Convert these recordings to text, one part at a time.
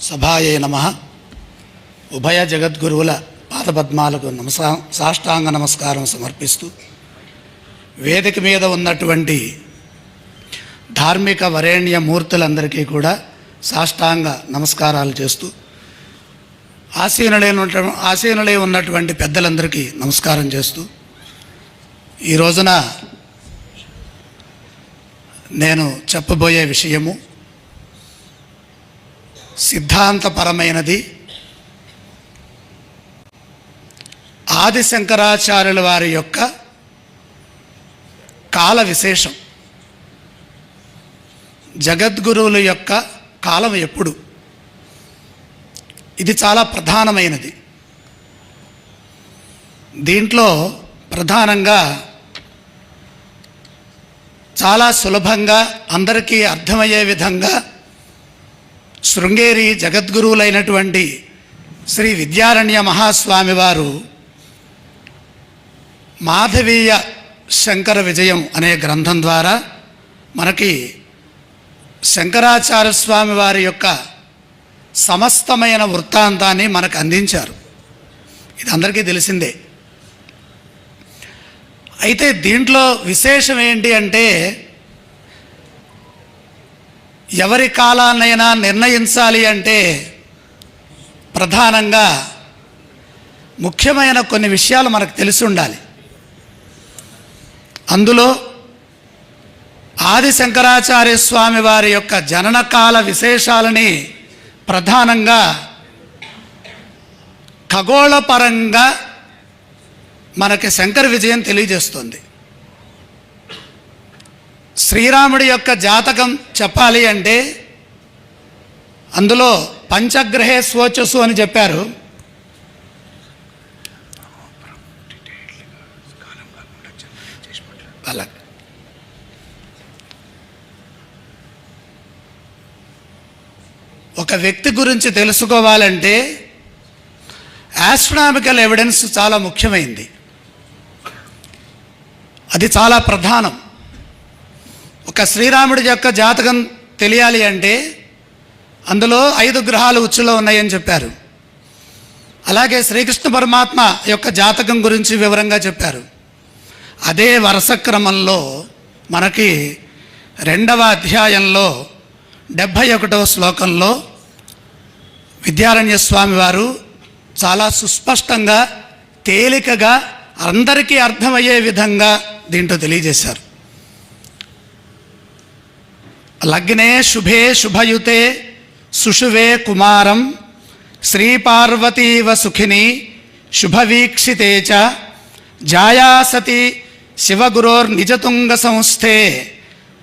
సభాయే నమ. ఉభయ జగద్గురువుల పాదపద్మాలకు నమసా సాష్టాంగ నమస్కారం సమర్పిస్తూ వేదిక మీద ఉన్నటువంటి ధార్మిక వరేణ్య మూర్తులందరికీ కూడా సాష్టాంగ నమస్కారాలు చేస్తూ ఆసీనులై ఆసీనులై ఉన్నటువంటి పెద్దలందరికీ నమస్కారం చేస్తూ ఈ రోజున నేను చెప్పబోయే విషయము సిద్ధాంతపరమైనది. ఆది శంకరాచార్యుల వారి యొక్క కాల విశేషం జగద్గురువుల యొక్క కాలం ఎప్పుడు? ఇది చాలా ప్రధానమైనది. దీంట్లో ప్రధానంగా చాలా సులభంగా అందరికీ అర్థమయ్యే విధంగా శృంగేరి జగద్గురువులైనటువంటి శ్రీ విద్యారణ్య మహాస్వామి వారు మాధవీయ శంకర విజయం అనే గ్రంథం ద్వారా మనకి శంకరాచార్య స్వామి వారి యొక్క సమస్తమైన వృత్తాంతాన్ని మనకు అందించారు. ఇది అందరికీ తెలిసిందే. అయితే దీంట్లో విశేషం ఏంటి అంటే ఎవరి కాలాన్నైనా నిర్ణయించాలి అంటే ప్రధానంగా ముఖ్యమైన కొన్ని విషయాలు మనకు తెలిసి ఉండాలి. అందులో ఆది శంకరాచార్య స్వామి వారి యొక్క జననకాల విశేషాలని ప్రధానంగా ఖగోళపరంగా మనకి శంకర విజయం తెలియజేస్తుంది. శ్రీరాముడి యొక్క జాతకం చెప్పాలి అంటే అందులో పంచగ్రహే స్వోచస్సు అని చెప్పారు. అలా. ఒక వ్యక్తి గురించి తెలుసుకోవాలంటే ఆస్ట్రనామికల్ ఎవిడెన్స్ చాలా ముఖ్యమైంది. అది చాలా ప్రధానం. ఒక శ్రీరాముడి యొక్క జాతకం తెలియాలి అంటే అందులో ఐదు గ్రహాలు ఉచ్చులో ఉన్నాయని చెప్పారు. అలాగే శ్రీకృష్ణ పరమాత్మ యొక్క జాతకం గురించి వివరంగా చెప్పారు. అదే వరుస క్రమంలో మనకి రెండవ అధ్యాయంలో డెబ్భై ఒకటవ శ్లోకంలో విద్యారణ్య స్వామి వారు చాలా సుస్పష్టంగా తేలికగా అందరికీ అర్థమయ్యే విధంగా దీంట్లో తెలియజేశారు. లగ్నే శుభే శుభయుతే సుషువే కుమారం శ్రీపార్వతీవ సుఖిని శుభవీక్షితే చ జాయాసతి శివగురోర్నిజతుంగ సంస్థే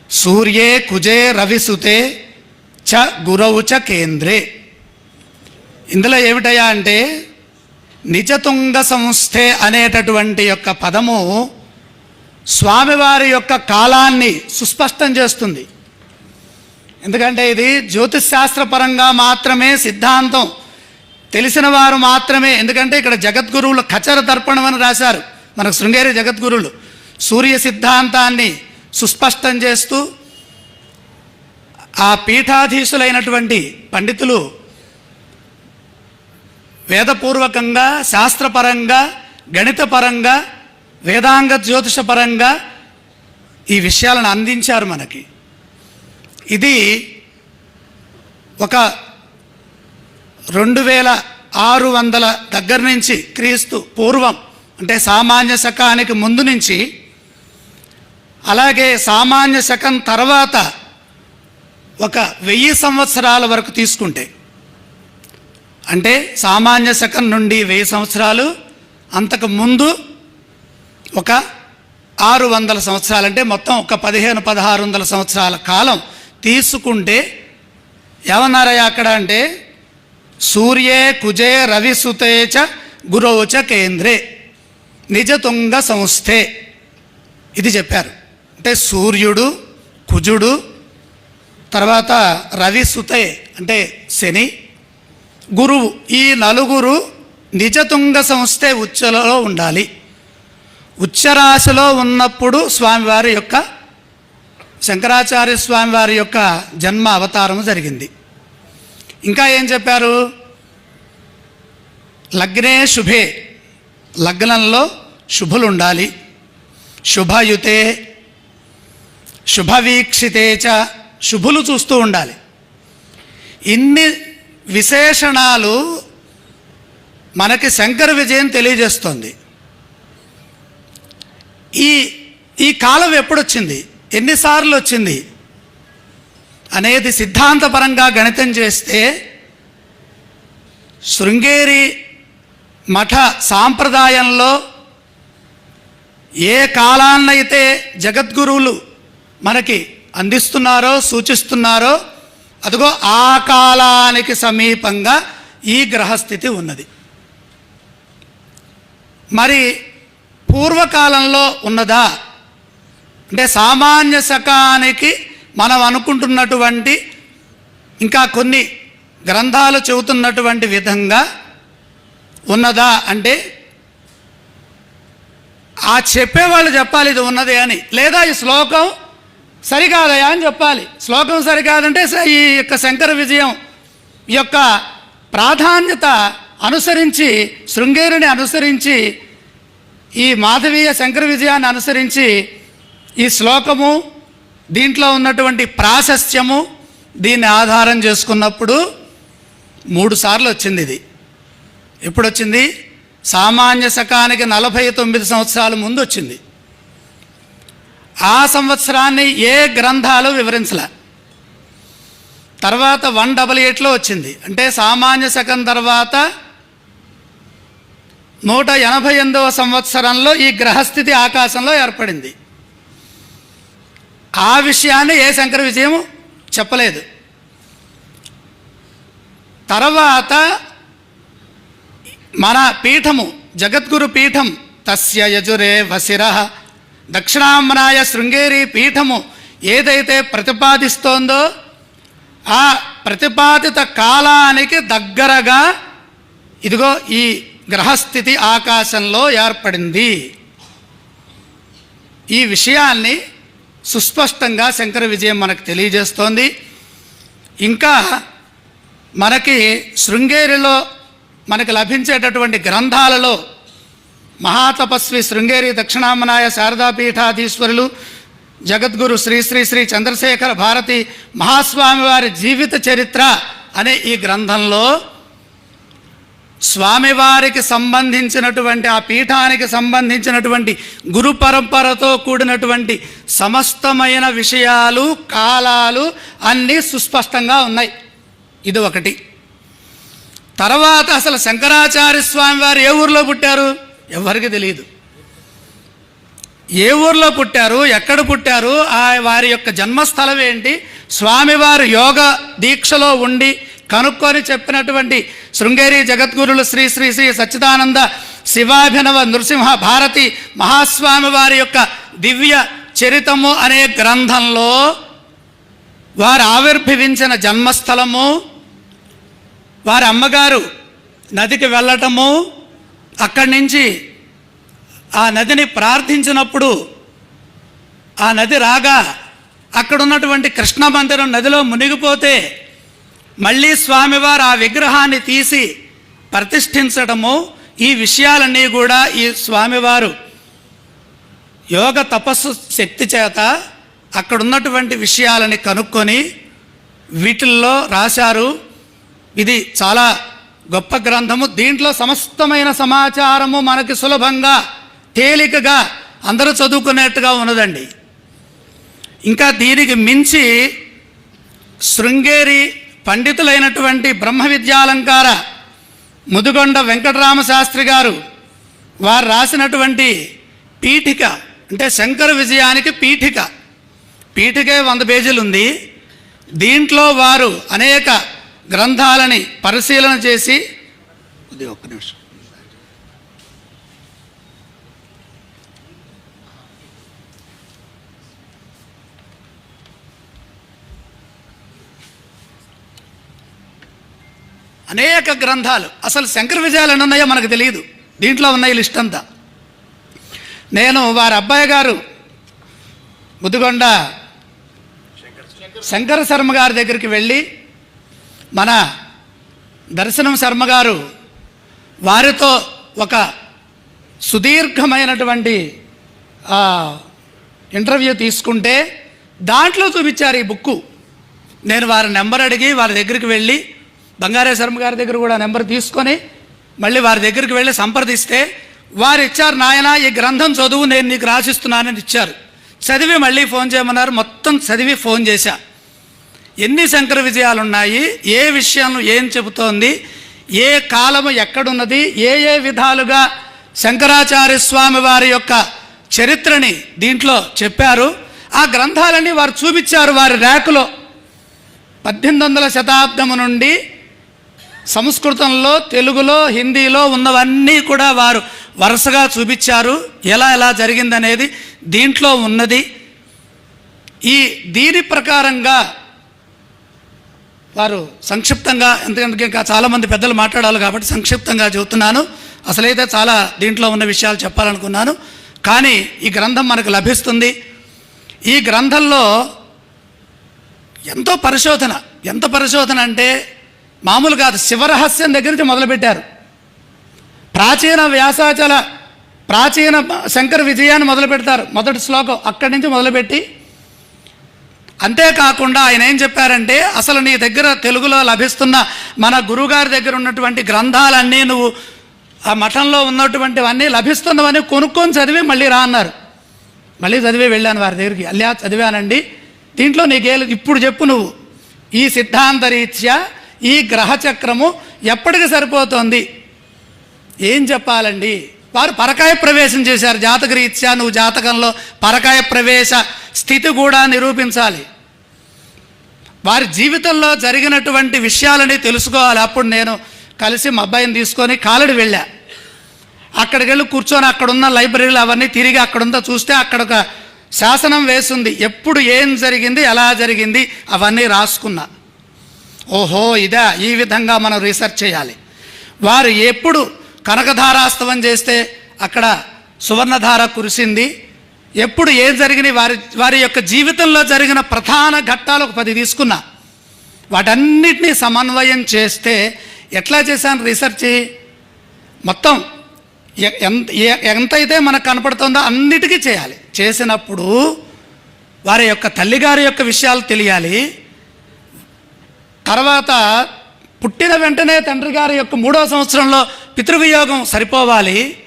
సూర్యే కుజే రవిసుతే చ గురౌ చ కేంద్రే. ఇందులో ఏమిటయా అంటే నిజతుంగ సంస్థే అనేటటువంటి యొక్క పదము స్వామివారి యొక్క కాలాన్ని సుస్పష్టం చేస్తుంది. ఎందుకంటే ఇది జ్యోతిశాస్త్రపరంగా మాత్రమే సిద్ధాంతం. తెలిసిన వారు మాత్రమే. ఎందుకంటే ఇక్కడ జగద్గురువులు ఖచర దర్పణం అని రాశారు. మనకు శృంగేరి జగద్గురువులు. సూర్య సిద్ధాంతాన్ని సుస్పష్టం చేస్తూ ఆ పీఠాధీశులైనటువంటి పండితులు వేదపూర్వకంగా శాస్త్రపరంగా గణితపరంగా వేదాంగ జ్యోతిషపరంగా ఈ విషయాలను అందించారు మనకి. ఇది ఒక రెండు వేల ఆరు వందల దగ్గర నుంచి క్రీస్తు పూర్వం అంటే సామాన్య శకానికి ముందు నుంచి అలాగే సామాన్య శకం తర్వాత ఒక వెయ్యి సంవత్సరాల వరకు తీసుకుంటే అంటే సామాన్య శకం నుండి వెయ్యి సంవత్సరాలు అంతకు ముందు ఒక ఆరు వందల సంవత్సరాలు అంటే మొత్తం ఒక పదిహేను పదహారు వందల సంవత్సరాల కాలం తీసుకుంటే ఏమన్నారయ్యా అక్కడ అంటే సూర్యే కుజే రవిసుతే చ గురోచ కేంద్రే నిజతుంగ సంస్థే. ఇది చెప్పారు. అంటే సూర్యుడు కుజుడు తర్వాత రవిసుతే అంటే శని గురువు ఈ నలుగురు నిజతుంగ సంస్థే ఉచ్చలో ఉండాలి. ఉచ్చరాశిలో ఉన్నప్పుడు స్వామివారి యొక్క శంకరాచార్య స్వామి వారి యొక్క జన్మ అవతారం జరిగింది. ఇంకా ఏం చెప్పారు? లగ్నే శుభే లగ్నంలో శుభులు ఉండాలి శుభయుతే శుభవీక్షితే చ శుభులు చూస్తూ ఉండాలి. ఇన్ని విశేషణాలు మనకి శంకర విజయం తెలియజేస్తుంది. ఈ ఈ కాలం ఎప్పుడొచ్చింది? ఎన్నిసార్లు వచ్చింది? అనేది సిద్ధాంతపరంగా గణితం చేస్తే శృంగేరి మఠ సాంప్రదాయంలో ఏ కాలాన్నైతే జగద్గురువులు మనకి అందిస్తున్నారో సూచిస్తున్నారో అదిగో ఆ కాలానికి సమీపంగా ఈ గ్రహస్థితి ఉన్నది. మరి పూర్వకాలంలో ఉన్నదా? అంటే సామాన్య శకానికి మనం అనుకుంటున్నటువంటి ఇంకా కొన్ని గ్రంథాలు చెబుతున్నటువంటి విధంగా ఉన్నదా అంటే ఆ చెప్పేవాళ్ళు చెప్పాలి ఇది ఉన్నది అని. లేదా ఈ శ్లోకం సరికాదయా అని చెప్పాలి. శ్లోకం సరికాదంటే ఈ యొక్క శంకర విజయం ఈ యొక్క ప్రాధాన్యత అనుసరించి శృంగేరిని అనుసరించి ఈ మాధవీయ శంకర విజయాన్ని అనుసరించి ఈ శ్లోకము దీంట్లో ఉన్నటువంటి ప్రాశస్త్యము దీన్ని ఆధారం చేసుకున్నప్పుడు మూడు సార్లు వచ్చింది ఇది. ఎప్పుడు వచ్చింది సామాన్య శకానికి నలభై తొమ్మిది సంవత్సరాల ముందు వచ్చింది. ఆ సంవత్సరాన్ని ఏ గ్రంథాలు వివరించలే? తర్వాత వన్ డబల్ ఎయిట్లో వచ్చింది. అంటే సామాన్య శకం తర్వాత నూట ఎనభై ఎనిమిదవ సంవత్సరంలో ఈ గ్రహస్థితి ఆకాశంలో ఏర్పడింది. ఆ విషయాన్ని ఏ శంకర విజయము చెప్పలేదు. తర్వాత మన పీఠము జగద్గురు పీఠం తస్య యజురే వసిర దక్షిణాంబనాయ శృంగేరి పీఠము ఏదైతే ప్రతిపాదిస్తోందో ఆ ప్రతిపాదిత కాలానికి దగ్గరగా ఇదిగో ఈ గ్రహస్థితి ఆకాశంలో ఏర్పడింది. ఈ విషయాన్ని సుస్పష్టంగా శంకర విజయం మనకు తెలియజేస్తోంది. ఇంకా మనకి శృంగేరిలో మనకు లభించేటటువంటి గ్రంథాలలో మహాతపస్వి శృంగేరి దక్షిణామనాయ శారదాపీఠాధీశ్వరులు జగద్గురు శ్రీ శ్రీ శ్రీ చంద్రశేఖర భారతి మహాస్వామి వారి జీవిత చరిత్ర అనే ఈ గ్రంథంలో స్వామివారికి సంబంధించినటువంటి ఆ పీఠానికి సంబంధించినటువంటి గురు పరంపరతో కూడినటువంటి సమస్తమైన విషయాలు కాలాలు అన్నీ సుస్పష్టంగా ఉన్నాయి. ఇది ఒకటి. తర్వాత అసలు శంకరాచార్య స్వామి వారు ఏ ఊర్లో పుట్టారు? ఎవరికి తెలియదు. ఏ ఊర్లో పుట్టారు? ఎక్కడ పుట్టారు? ఆ వారి యొక్క జన్మస్థలం ఏంటి? స్వామివారు యోగ దీక్షలో ఉండి కనుక్కొని చెప్పినటువంటి శృంగేరి జగద్గురులు శ్రీ శ్రీ శ్రీ సచ్చిదానంద శివాభినవ నృసింహ భారతి మహాస్వామి వారి యొక్క దివ్య చరితము అనే గ్రంథంలో వారు ఆవిర్భవించిన జన్మస్థలము వారి అమ్మగారు నదికి వెళ్ళటము అక్కడి నుంచి ఆ నదిని ప్రార్థించినప్పుడు ఆ నది రాగా అక్కడ ఉన్నటువంటి కృష్ణ మందిరం నదిలో మునిగిపోతే మళ్ళీ స్వామివారు ఆ విగ్రహాన్ని తీసి ప్రతిష్ఠించడము ఈ విషయాలన్నీ కూడా ఈ స్వామివారు యోగ తపస్సు శక్తి చేత అక్కడ ఉన్నటువంటి విషయాలని కనుక్కొని వీటిల్లో రాశారు. ఇది చాలా గొప్ప గ్రంథము. దీంట్లో సమస్తమైన సమాచారము మనకి సులభంగా తేలికగా అందరూ చదువుకునేట్టుగా ఉన్నదండి. ఇంకా దీనికి మించి శృంగేరి పండితులైనటువంటి బ్రహ్మ విద్యాలంకార ముదుగొండ వెంకటరామ శాస్త్రి గారు వారు రాసినటువంటి పీఠిక అంటే శంకర విజయానికి పీఠిక. పీఠికే వంద పేజీలు ఉంది దీంట్లో వారు అనేక గ్రంథాలని పరిశీలన చేసి ఇది ఒక్క నిమిషం. అనేక గ్రంథాలు. అసలు శంకర విజయాలు ఎన్ని ఉన్నాయో మనకు తెలియదు. దీంట్లో ఉన్నాయి లిస్ట్ అంతా. నేను వారి అబ్బాయి గారు ముద్దుగొండ శంకర శర్మ గారి దగ్గరికి వెళ్ళి మన దర్శనం శర్మ గారు వారితో ఒక సుదీర్ఘమైనటువంటి ఇంటర్వ్యూ తీసుకుంటే దాంట్లో చూపించారు ఈ బుక్కు. నేను వారి నెంబర్ అడిగి వారి దగ్గరికి వెళ్ళి బంగారేశ్వరం గారి దగ్గర కూడా నెంబర్ తీసుకొని మళ్ళీ వారి దగ్గరికి వెళ్ళి సంప్రదిస్తే వారు ఇచ్చారు నాయన ఈ గ్రంథం చదువు నేను నీకు రాసిస్తున్నానని ఇచ్చారు. చదివి మళ్ళీ ఫోన్ చేయమన్నారు మొత్తం చదివి ఫోన్ చేశా. ఎన్ని శంకర విజయాలు ఉన్నాయి ఏ విషయం ఏం చెబుతోంది ఏ కాలము ఎక్కడున్నది ఏ ఏ విధాలుగా శంకరాచార్య స్వామి వారి యొక్క చరిత్రని దీంట్లో చెప్పారు. ఆ గ్రంథాలన్నీ వారు చూపించారు వారి ర్యాకులో. పద్దెనిమిది వందల శతాబ్దము నుండి సంస్కృతంలో తెలుగులో హిందీలో ఉన్నవన్నీ కూడా వారు వరుసగా చూపించారు. ఎలా ఎలా జరిగిందనేది దీంట్లో ఉన్నది. ఈ దీని ప్రకారంగా వారు సంక్షిప్తంగా ఎందుకంటే ఇంకా చాలామంది పెద్దలు మాట్లాడాలి కాబట్టి సంక్షిప్తంగా చెబుతున్నాను. అసలైతే చాలా దీంట్లో ఉన్న విషయాలు చెప్పాలనుకున్నాను. కానీ ఈ గ్రంథం మనకు లభిస్తుంది. ఈ గ్రంథంలో ఎంతో పరిశోధన. ఎంత పరిశోధన అంటే మామూలు కాదు శివరహస్యం దగ్గర నుంచి మొదలుపెట్టారు. ప్రాచీన వ్యాసాచల ప్రాచీన శంకర విజయాన్ని మొదలు పెడతారు మొదటి శ్లోకం అక్కడి నుంచి మొదలుపెట్టి అంతేకాకుండా ఆయన ఏం చెప్పారంటే అసలు నీ దగ్గర తెలుగులో లభిస్తున్న మన గురుగారి దగ్గర ఉన్నటువంటి గ్రంథాలన్నీ నువ్వు ఆ మఠంలో ఉన్నటువంటివన్నీ లభిస్తున్నవని కొనుక్కొని చదివి మళ్ళీ రా అన్నారు. మళ్ళీ చదివి వెళ్ళాను వారి దగ్గరికి. అల్లా చదివానండి దీంట్లో నీకే ఇప్పుడు చెప్పు నువ్వు. ఈ సిద్ధాంత రీత్యా ఈ గ్రహచక్రము ఎప్పటికి సరిపోతుంది? ఏం చెప్పాలండి? వారు పరకాయ ప్రవేశం చేశారు జాతక రీత్యా నువ్వు జాతకంలో పరకాయ ప్రవేశ స్థితి కూడా నిరూపించాలి. వారి జీవితంలో జరిగినటువంటి విషయాలని తెలుసుకోవాలి. అప్పుడు నేను కలిసి మా అబ్బాయిని తీసుకొని కాలడి వెళ్ళా. అక్కడికి వెళ్ళి కూర్చొని అక్కడున్న లైబ్రరీలు అవన్నీ తిరిగి అక్కడుందా చూస్తే అక్కడ ఒక శాసనం వేసింది. ఎప్పుడు ఏం జరిగింది ఎలా జరిగింది అవన్నీ రాసుకున్నా. ఓహో ఇదా ఈ విధంగా మనం రీసెర్చ్ చేయాలి. వారు ఎప్పుడు కనకధారాస్తవం చేస్తే అక్కడ సువర్ణధార కురిసింది. ఎప్పుడు ఏం జరిగినాయి వారి వారి యొక్క జీవితంలో జరిగిన ప్రధాన ఘట్టాలు ఒక పది తీసుకున్నా. వాటన్నిటినీ సమన్వయం చేస్తే ఎట్లా చేశాను రీసెర్చ్? మొత్తం ఎంత ఎంతైతే మనకు కనపడుతుందో అన్నిటికీ చేయాలి. చేసినప్పుడు వారి యొక్క తల్లిగారి యొక్క విషయాలు తెలియాలి. తర్వాత పుట్టిన వెంటనే తండ్రి గారి యొక్క మూడో సంవత్సరంలో పితృవియోగం సరిపోవాలి.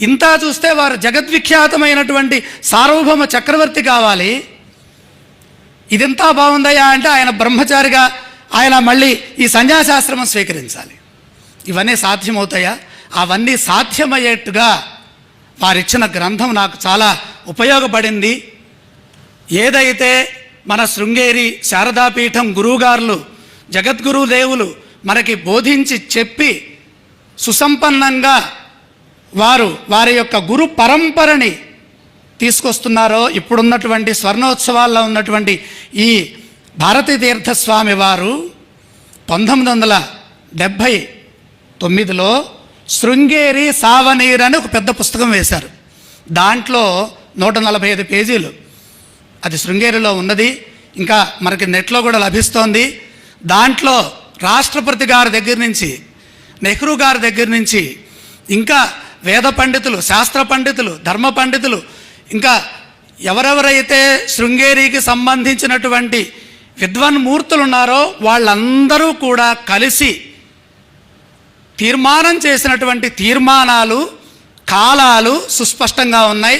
ఇంత చూస్తే వారు జగద్విఖ్యాతమైనటువంటి సార్వభౌమ చక్రవర్తి కావాలి. ఇదంతా బాగుందయ్యా అంటే ఆయన బ్రహ్మచారిగా ఆయన మళ్ళీ ఈ సన్యాసాశ్రమం స్వీకరించాలి. ఇవన్నీ సాధ్యమవుతాయా? అవన్నీ సాధ్యమయ్యేట్టుగా వారిచ్చిన గ్రంథం నాకు చాలా ఉపయోగపడింది. ఏదైతే మన శృంగేరి శారదాపీఠం గురువుగారులు జగద్గురు దేవులు మనకి బోధించి చెప్పి సుసంపన్నంగా వారు వారి యొక్క గురు పరంపరని తీసుకొస్తున్నారో ఇప్పుడున్నటువంటి స్వర్ణోత్సవాల్లో ఉన్నటువంటి ఈ భారతీ తీర్థస్వామి వారు పంతొమ్మిది వందల డెబ్భై తొమ్మిదిలో శృంగేరి సావనీర్ అని ఒక పెద్ద పుస్తకం వేశారు. దాంట్లో నూట నలభై ఐదు పేజీలు. అది శృంగేరిలో ఉన్నది. ఇంకా మనకి నెట్లో కూడా లభిస్తోంది. దాంట్లో రాష్ట్రపతి గారి దగ్గర నుంచి నెహ్రూ గారి దగ్గర నుంచి ఇంకా వేద పండితులు శాస్త్ర పండితులు ధర్మ పండితులు ఇంకా ఎవరెవరైతే శృంగేరికి సంబంధించినటువంటి విద్వన్మూర్తులు ఉన్నారో వాళ్ళందరూ కూడా కలిసి తీర్మానం చేసినటువంటి తీర్మానాలు కాలాలు సుస్పష్టంగా ఉన్నాయి.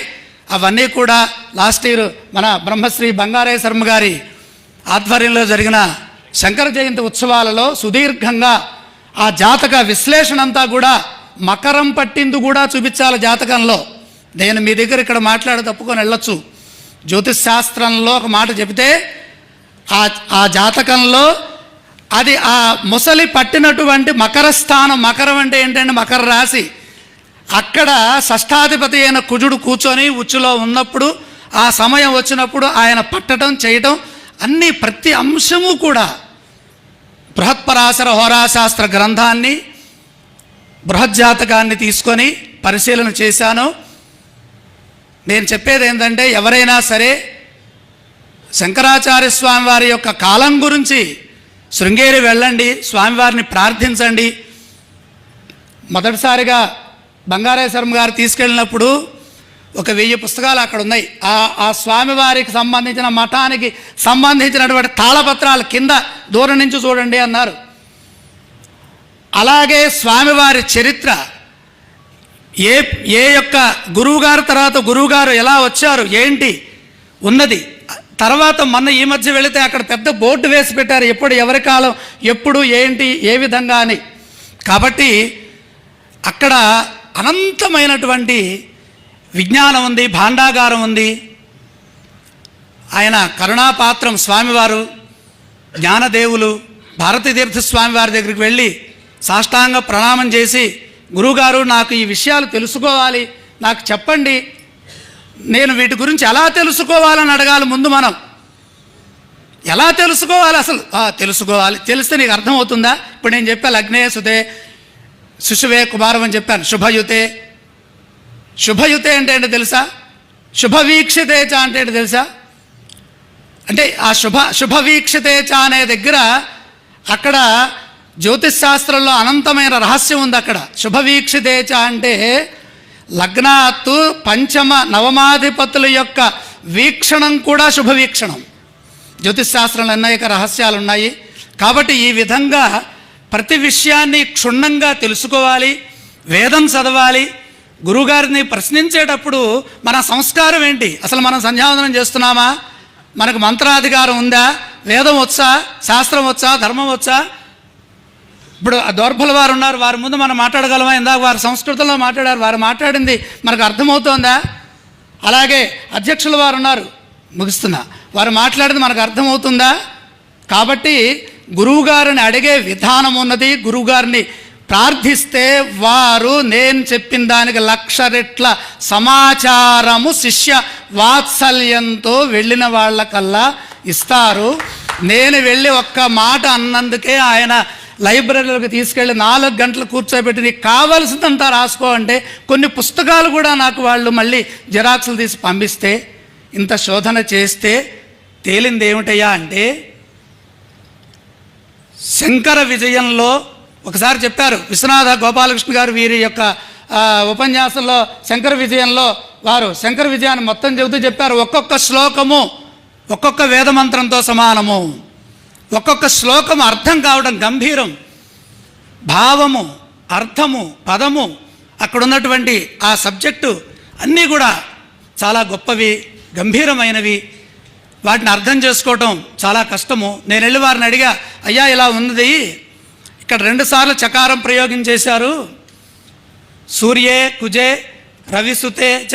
అవన్నీ కూడా లాస్ట్ ఇయర్ మన బ్రహ్మశ్రీ బంగారయ్య శర్మ గారి ఆధ్వర్యంలో జరిగిన శంకర జయంతి ఉత్సవాలలో సుదీర్ఘంగా ఆ జాతక విశ్లేషణ అంతా కూడా మకరం పట్టింది కూడా చూపించాలి జాతకంలో. నేను మీ దగ్గర ఇక్కడ మాట్లాడి తప్పుకొని వెళ్ళొచ్చు. జ్యోతిష్ శాస్త్రంలో ఒక మాట చెబితే ఆ ఆ జాతకంలో అది ఆ ముసలి పట్టినటువంటి మకర స్థానం మకరం అంటే ఏంటంటే మకర రాశి. అక్కడ షష్ఠాధిపతి అయిన కుజుడు కూర్చొని ఉచ్చులో ఉన్నప్పుడు ఆ సమయం వచ్చినప్పుడు ఆయన పట్టడం చేయటం అన్ని ప్రతి అంశము కూడా బృహత్పరాశర హోరాశాస్త్ర గ్రంథాన్ని బృహజ్జాతకాన్ని తీసుకొని పరిశీలన చేశాను. నేను చెప్పేది ఏంటంటే ఎవరైనా సరే శంకరాచార్య స్వామి వారి యొక్క కాలం గురించి శృంగేరి వెళ్ళండి స్వామివారిని ప్రార్థించండి. మొదటిసారిగా బంగారేశ్వరం గారు తీసుకెళ్ళినప్పుడు ఒక వెయ్యి పుస్తకాలు అక్కడ ఉన్నాయి. ఆ ఆ స్వామివారికి సంబంధించిన మఠానికి సంబంధించినటువంటి తాళపత్రాలు కింద దూరం నుంచి చూడండి అన్నారు. అలాగే స్వామివారి చరిత్ర. ఏ ఏ యొక్క గురువుగారు తర్వాత గురువుగారు ఎలా వచ్చారు ఏంటి ఉన్నది. తర్వాత మొన్న ఈ మధ్య వెళితే అక్కడ పెద్ద బోర్డు వేసి పెట్టారు ఎప్పుడు ఎవరి కాలం ఎప్పుడు ఏంటి ఏ విధంగా అని. కాబట్టి అక్కడ అనంతమైనటువంటి విజ్ఞానం ఉంది భాండాగారం ఉంది. ఆయన కరుణాపాత్రం స్వామివారు జ్ఞానదేవులు భారతీతీర్థ స్వామివారి దగ్గరికి వెళ్ళి సాష్టాంగ ప్రణామం చేసి గురువుగారు నాకు ఈ విషయాలు తెలుసుకోవాలి నాకు చెప్పండి. నేను వీటి గురించి ఎలా తెలుసుకోవాలని అడగాలి ముందు మనం. ఎలా తెలుసుకోవాలి అసలు? తెలుసుకోవాలి. తెలిస్తే నీకు అర్థమవుతుందా? ఇప్పుడు నేను చెప్పాను అగ్నే సుతే శిశువే కుమారం అని చెప్పాను శుభయుతే. శుభయుతే అంటే ఏంటో తెలుసా? శుభవీక్షితేచ అంటే ఏంటో తెలుసా? అంటే ఆ శుభ శుభవీక్షితేచ అనే దగ్గర అక్కడ జ్యోతిష్ శాస్త్రంలో అనంతమైన రహస్యం ఉంది అక్కడ. శుభవీక్షితేచ అంటే లగ్నాత్తు పంచమ నవమాధిపతుల యొక్క వీక్షణం కూడా శుభవీక్షణం. జ్యోతిష్ శాస్త్రంలో అనేక రహస్యాలు ఉన్నాయి. కాబట్టి ఈ విధంగా ప్రతి విషయాన్ని క్షుణ్ణంగా తెలుసుకోవాలి వేదం చదవాలి గురువుగారిని ప్రశ్నించేటప్పుడు మన సంస్కారం ఏంటి? అసలు మనం సంధ్యావందనం చేస్తున్నామా? మనకు మంత్రాధికారం ఉందా? వేదం వచ్చా? శాస్త్రం వచ్చా? ధర్మం వచ్చా? ఇప్పుడు ఆ దౌర్బల వారు ఉన్నారు. వారి ముందు మనం మాట్లాడగలమా? ఇందాక వారు సంస్కృతంలో మాట్లాడారు. వారు మాట్లాడింది మనకు అర్థమవుతోందా? అలాగే అధ్యక్షుల వారు ఉన్నారు. ముగిస్తున్నా. వారు మాట్లాడింది మనకు అర్థమవుతుందా? కాబట్టి గురువుగారిని అడిగే విధానం ఉన్నది గురువుగారిని ప్రార్థిస్తే వారు నేను చెప్పిన దానికి లక్ష రెట్ల సమాచారము శిష్య వాత్సల్యంతో వెళ్ళిన వాళ్ళకల్లా ఇస్తారు. నేను వెళ్ళి ఒక్క మాట అన్నందుకే ఆయన లైబ్రరీలోకి తీసుకెళ్ళి నాలుగు గంటలు కూర్చోబెట్టి నీకు కావలసిందంతా రాసుకో అంటే కొన్ని పుస్తకాలు కూడా నాకు వాళ్ళు మళ్ళీ జిరాక్సులు తీసి పంపిస్తే ఇంత శోధన చేస్తే తేలింది ఏమిటయ్యా అంటే శంకర విజయంలో ఒకసారి చెప్పారు. విశ్వనాథ గోపాలకృష్ణ గారు వీరి యొక్క ఉపన్యాసంలో శంకర విజయంలో వారు శంకర విజయాన్ని మొత్తం చెబుతూ చెప్పారు. ఒక్కొక్క శ్లోకము ఒక్కొక్క వేదమంత్రంతో సమానము. ఒక్కొక్క శ్లోకం అర్థం కావడం గంభీరం. భావము అర్థము పదము అక్కడ ఉన్నటువంటి ఆ సబ్జెక్టు అన్నీ కూడా చాలా గొప్పవి గంభీరమైనవి. వాటిని అర్థం చేసుకోవటం చాలా కష్టము. నేను వెళ్ళి వారిని అడిగా అయ్యా ఇలా ఉన్నది ఇక్కడ రెండుసార్లు చకారం ప్రయోగం చేశారు. సూర్యే కుజే రవిసుతే చ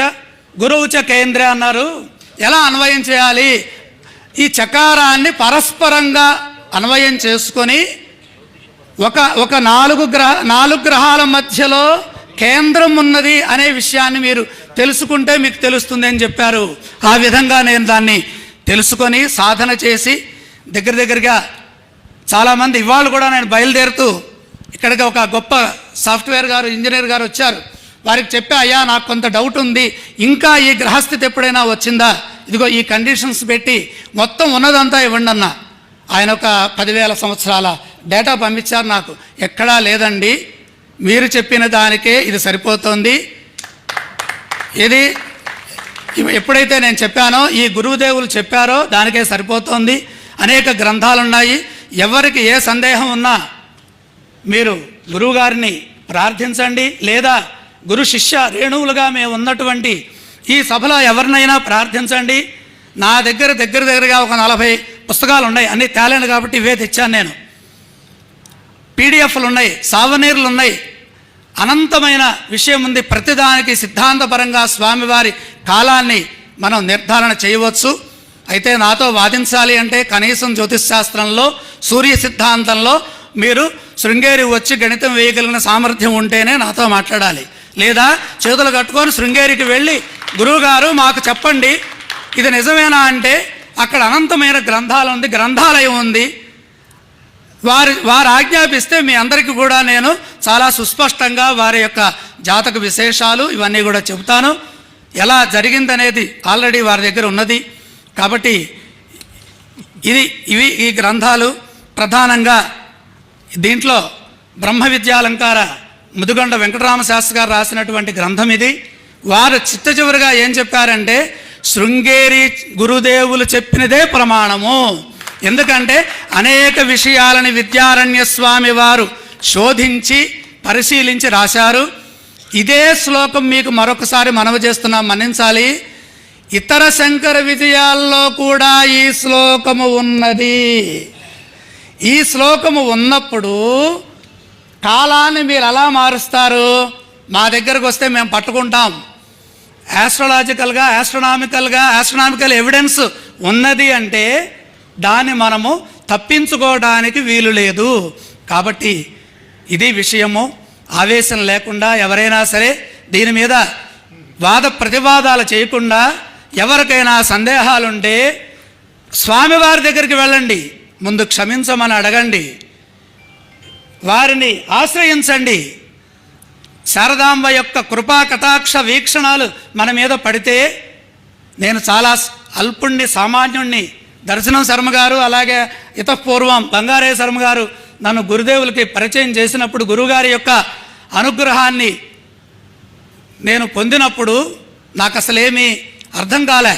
గురువు చ కేంద్రే అన్నారు. ఎలా అన్వయం చేయాలి? ఈ చకారాన్ని పరస్పరంగా అన్వయం చేసుకొని ఒక ఒక నాలుగు గ్రహ నాలుగు గ్రహాల మధ్యలో కేంద్రం ఉన్నది అనే విషయాన్ని మీరు తెలుసుకుంటే మీకు తెలుస్తుంది అని చెప్పారు. ఆ విధంగా నేను దాన్ని తెలుసుకొని సాధన చేసి దగ్గర దగ్గరగా చాలామంది ఇవాళ కూడా నేను బయలుదేరుతూ ఇక్కడికి ఒక గొప్ప సాఫ్ట్వేర్ గారు ఇంజనీర్ గారు వచ్చారు. వారికి చెప్పా అయ్యా నాకు కొంత డౌట్ ఉంది. ఇంకా ఈ గ్రహస్థితి ఎప్పుడైనా వచ్చిందా? ఇదిగో ఈ కండిషన్స్ పెట్టి మొత్తం ఉన్నదంతా ఇవ్వండి అన్న. ఆయన ఒక పదివేల సంవత్సరాల డేటా పంపించారు నాకు. ఎక్కడా లేదండి. మీరు చెప్పిన దానికే ఇది సరిపోతుంది. ఇది ఎప్పుడైతే నేను చెప్పానో ఈ గురువుదేవులు చెప్పారో దానికే సరిపోతుంది. అనేక గ్రంథాలు ఉన్నాయి ఎవరికి ఏ సందేహం ఉన్నా మీరు గురువుగారిని ప్రార్థించండి లేదా గురు శిష్య రేణువులుగా మేము ఉన్నటువంటి ఈ సభలో ఎవరినైనా ప్రార్థించండి. నా దగ్గర దగ్గర దగ్గరగా ఒక నలభై పుస్తకాలు ఉన్నాయి. అన్నీ తేలేను కాబట్టి ఇవే తెచ్చాను నేను. పీడిఎఫ్లు ఉన్నాయి సావనీర్లు ఉన్నాయి. అనంతమైన విషయం ఉంది. ప్రతిదానికి సిద్ధాంతపరంగా స్వామివారి కాలాన్ని మనం నిర్ధారణ చేయవచ్చు. అయితే నాతో వాదించాలి అంటే కనీసం జ్యోతిష్ శాస్త్రంలో సూర్య సిద్ధాంతంలో మీరు శృంగేరి వచ్చి గణితం వేయగలిగిన సామర్థ్యం ఉంటేనే నాతో మాట్లాడాలి. లేదా చేతులు కట్టుకొని శృంగేరికి వెళ్ళి గురువుగారు మాకు చెప్పండి ఇది నిజమేనా అంటే అక్కడ అనంతమైన గ్రంథాలు ఉంది గ్రంథాలయం ఉంది. వారి వారు ఆజ్ఞాపిస్తే మీ అందరికీ కూడా నేను చాలా సుస్పష్టంగా వారి యొక్క జాతక విశేషాలు ఇవన్నీ కూడా చెబుతాను. ఎలా జరిగిందనేది ఆల్రెడీ వారి దగ్గర ఉన్నది. కాబట్టి ఇది ఇవి ఈ గ్రంథాలు ప్రధానంగా దీంట్లో బ్రహ్మ విద్యాలంకార ముదుగొండ వెంకటరామ శాస్త్రి గారు రాసినటువంటి గ్రంథం ఇది. వారు చిత్త చివరిగా ఏం చెప్పారంటే శృంగేరి గురుదేవులు చెప్పినదే ప్రమాణము. ఎందుకంటే అనేక విషయాలని విద్యారణ్య స్వామి వారు శోధించి పరిశీలించి రాశారు. ఇదే శ్లోకం మీకు మరొకసారి మనవి చేస్తున్నాం మన్నించాలి. ఇతర శంకర విజయాల్లో కూడా ఈ శ్లోకము ఉన్నది. ఈ శ్లోకము ఉన్నప్పుడు కాలాన్ని మీరు ఎలా మారుస్తారు? మా దగ్గరకు వస్తే మేము పట్టుకుంటాం. యాస్ట్రలాజికల్గా యాస్ట్రనామికల్గా యాస్ట్రనామికల్ ఎవిడెన్స్ ఉన్నది అంటే దాన్ని మనము తప్పించుకోవడానికి వీలు లేదు. కాబట్టి ఇది విషయము. ఆవేశం లేకుండా ఎవరైనా సరే దీని మీద వాద ప్రతివాదాలు చేయకుండా ఎవరికైనా సందేహాలుంటే స్వామివారి దగ్గరికి వెళ్ళండి. ముందు క్షమించమని అడగండి. వారిని ఆశ్రయించండి. శారదాంబ యొక్క కృపా కటాక్ష వీక్షణాలు మన మీద పడితే నేను చాలా అల్పుణ్ణి సామాన్యుణ్ణి దర్శనం శర్మ గారు అలాగే ఇతపూర్వం బంగారే శర్మ గారు నన్ను గురుదేవులకి పరిచయం చేసినప్పుడు గురువుగారి యొక్క అనుగ్రహాన్ని నేను పొందినప్పుడు నాకు అసలేమీ అర్థం కాలే.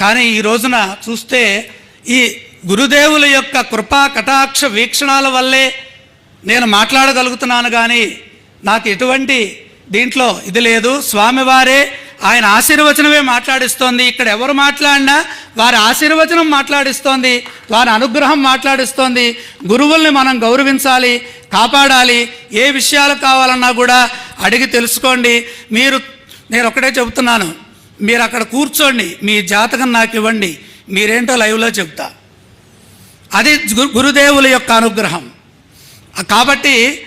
కానీ ఈ రోజున చూస్తే ఈ గురుదేవుల యొక్క కృపా కటాక్ష వీక్షణాల వల్లే నేను మాట్లాడగలుగుతున్నాను కానీ నాకు ఎటువంటి దీంట్లో ఇది లేదు. స్వామివారే ఆయన ఆశీర్వచనమే మాట్లాడిస్తోంది. ఇక్కడ ఎవరు మాట్లాడినా వారి ఆశీర్వచనం మాట్లాడిస్తోంది. వారి అనుగ్రహం మాట్లాడిస్తోంది. గురువుల్ని మనం గౌరవించాలి కాపాడాలి. ఏ విషయాలు కావాలన్నా కూడా అడిగి తెలుసుకోండి. మీరు నేను ఒకటే చెబుతున్నాను. మీరు అక్కడ కూర్చోండి. మీ జాతకం నాకు ఇవ్వండి. మీరేంటో లైవ్లో చెప్తా అది గురుదేవుల యొక్క అనుగ్రహం. కాబట్టి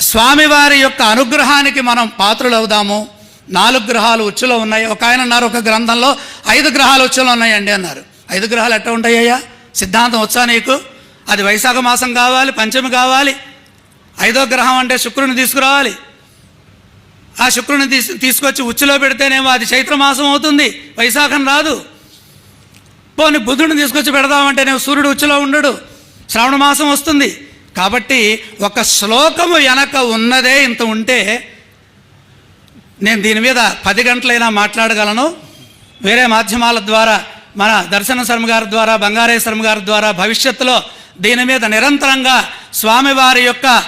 స్వామివారి యొక్క అనుగ్రహానికి మనం పాత్రులవుదాము. నాలుగు గ్రహాలు ఉచ్చులో ఉన్నాయి. ఒక ఆయన అన్నారు ఒక గ్రంథంలో ఐదు గ్రహాలు ఉచ్చులో ఉన్నాయండి అన్నారు. ఐదు గ్రహాలు ఎట్లా ఉంటాయ్యా? సిద్ధాంతం వచ్చా నీకు? అది వైశాఖ మాసం కావాలి పంచమి కావాలి. ఐదో గ్రహం అంటే శుక్రుని తీసుకురావాలి. ఆ శుక్రుని తీసుకొచ్చి ఉచ్చులో పెడితేనేమో అది చైత్రమాసం అవుతుంది. వైశాఖం రాదు. పోని బుధుడిని తీసుకొచ్చి పెడదామంటేనేమో సూర్యుడు ఉచ్చులో ఉండడు. శ్రావణ మాసం వస్తుంది. కాబట్టి ఒక శ్లోకము వెనక ఉన్నదే ఇంత ఉంటే నేను దీని మీద పది గంటలైనా మాట్లాడగలను. వేరే మాధ్యమాల ద్వారా మన దర్శన శర్మ గారి ద్వారా బంగారే శర్మ గారి ద్వారా భవిష్యత్తులో దీని మీద నిరంతరంగా స్వామివారి యొక్క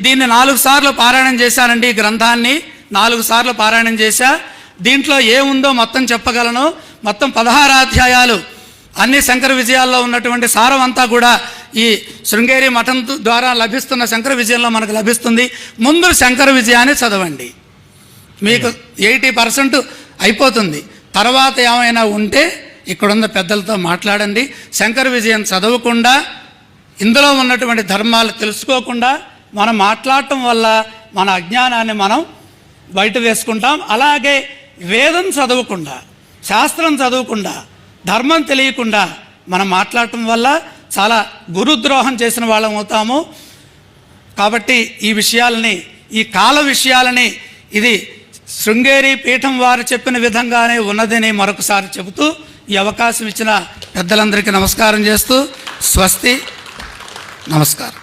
దీన్ని నాలుగు సార్లు పారాయణం చేశానండి ఈ గ్రంథాన్ని. నాలుగు సార్లు పారాయణం చేశా. దీంట్లో ఏముందో మొత్తం చెప్పగలను. మొత్తం పదహారు అధ్యాయాలు. అన్ని శంకర విజయాల్లో ఉన్నటువంటి సారం అంతా కూడా ఈ శృంగేరి మఠం ద్వారా లభిస్తున్న శంకర విజయంలో మనకు లభిస్తుంది. ముందు శంకర విజయాన్ని చదవండి. మీకు ఎయిటీ పర్సెంట్ అయిపోతుంది. తర్వాత ఏమైనా ఉంటే ఇక్కడున్న పెద్దలతో మాట్లాడండి. శంకర విజయం చదవకుండా ఇందులో ఉన్నటువంటి ధర్మాలు తెలుసుకోకుండా మనం మాట్లాడటం వల్ల మన అజ్ఞానాన్ని మనం బయట వేసుకుంటాం. అలాగే వేదం చదవకుండా శాస్త్రం చదవకుండా ధర్మం తెలియకుండా మనం మాట్లాడటం వల్ల చాలా గురుద్రోహం చేసిన వాళ్ళం అవుతాము. కాబట్టి ఈ విషయాలని ఈ కాల విషయాలని ఇది శృంగేరి పీఠం వారు చెప్పిన విధంగానే ఉన్నదని మరొకసారి చెబుతూ ఈ అవకాశం ఇచ్చిన పెద్దలందరికీ నమస్కారం చేస్తూ స్వస్తి. నమస్కారం.